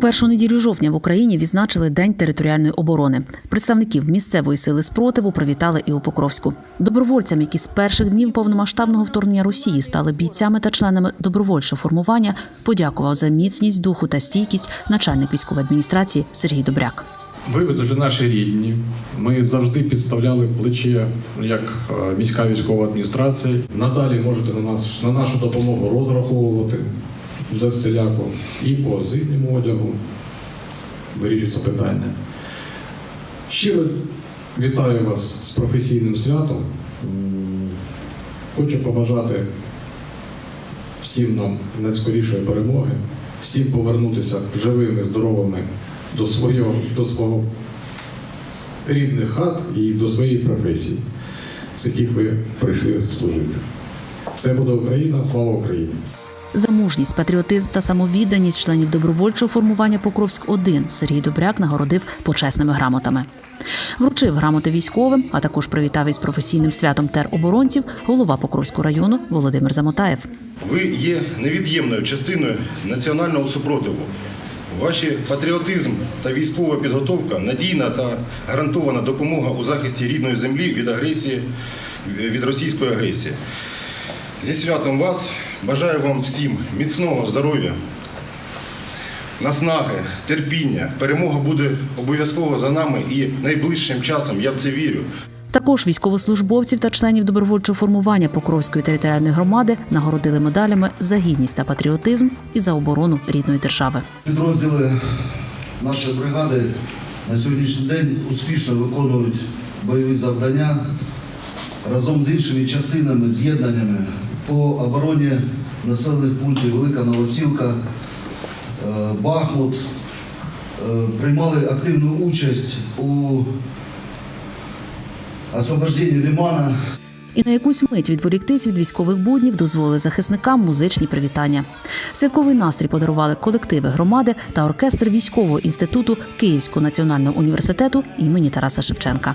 Першу неділю жовтня в Україні відзначили День територіальної оборони. Представників місцевої сили спротиву привітали і у Покровську. Добровольцям, які з перших днів повномасштабного вторгнення Росії стали бійцями та членами добровольчого формування, подякував за міцність духу та стійкість начальник військової адміністрації Сергій Добряк. Ви вже наші рідні. Ми завжди підставляли плече як е, міська військова адміністрація. Надалі можете на нас на нашу допомогу розраховувати за всіляко і по зимньому одягу. Вирішується питання. Щиро вітаю вас з професійним святом. Хочу побажати всім нам найскорішої перемоги, всім повернутися живими, здоровими до свого, до свого рідних хат і до своєї професії, з яких ви прийшли служити. Все буде Україна, слава Україні! За мужність, патріотизм та самовідданість членів добровольчого формування Покровськ 1 Сергій Добряк нагородив почесними грамотами. Вручив грамоти військовим, а також привітав із професійним святом тероборонців голова Покровського району Володимир Замотаєв. Ви є невід'ємною частиною національного супротиву. Ваші патріотизм та військова підготовка, надійна та гарантована допомога у захисті рідної землі від агресії, від російської агресії. Зі святом вас бажаю вам всім міцного здоров'я, наснаги, терпіння. Перемога буде обов'язково за нами і найближчим часом я в це вірю. Також військовослужбовців та членів добровольчого формування Покровської територіальної громади нагородили медалями за гідність та патріотизм і за оборону рідної держави. Підрозділи нашої бригади на сьогоднішній день успішно виконують бойові завдання разом з іншими частинами, з'єднаннями по обороні населених пунктів Велика Новосілка, е, Бахмут. Е, Приймали активну участь у освобожденні Лимана. І на якусь мить відволіктись від військових буднів дозволили захисникам музичні привітання. Святковий настрій подарували колективи громади та оркестр військового інституту Київського національного університету імені Тараса Шевченка.